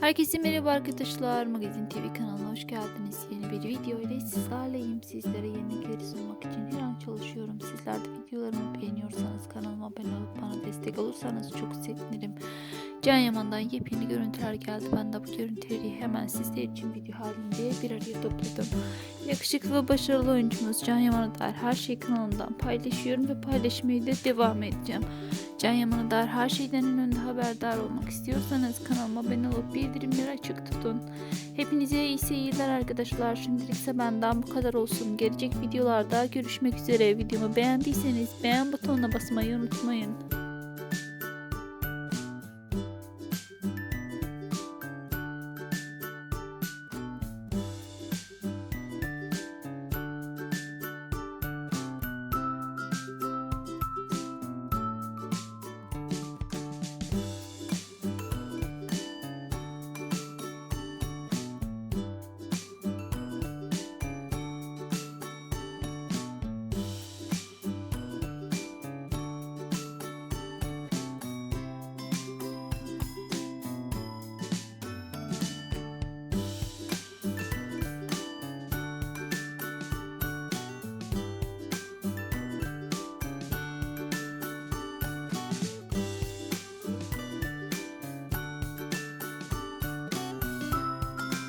Herkese merhaba arkadaşlar. Magazin TV kanalına hoş geldiniz. Yeni bir video ile sizlerleyim. Sizlere yenilikleri sunmak için her an çalışıyorum. Sizler de videolarımı kanalıma abone olup bana destek olursanız çok sevinirim. Can Yaman'dan yepyeni görüntüler geldi. Ben de bu görüntüleri hemen sizler için video halinde bir araya topladım. Yakışıklı ve başarılı oyuncumuz Can Yaman'a dair her şeyi kanalımdan paylaşıyorum ve paylaşmaya da devam edeceğim. Can Yaman'a dair her şeyden en önde haberdar olmak istiyorsanız kanalıma abone olup bildirimleri açık tutun. Hepinize iyi seyirler arkadaşlar. Şimdilikse benden bu kadar olsun. Gelecek videolarda görüşmek üzere. Videomu beğendiyseniz beğen butonuna basmayı unutmayın.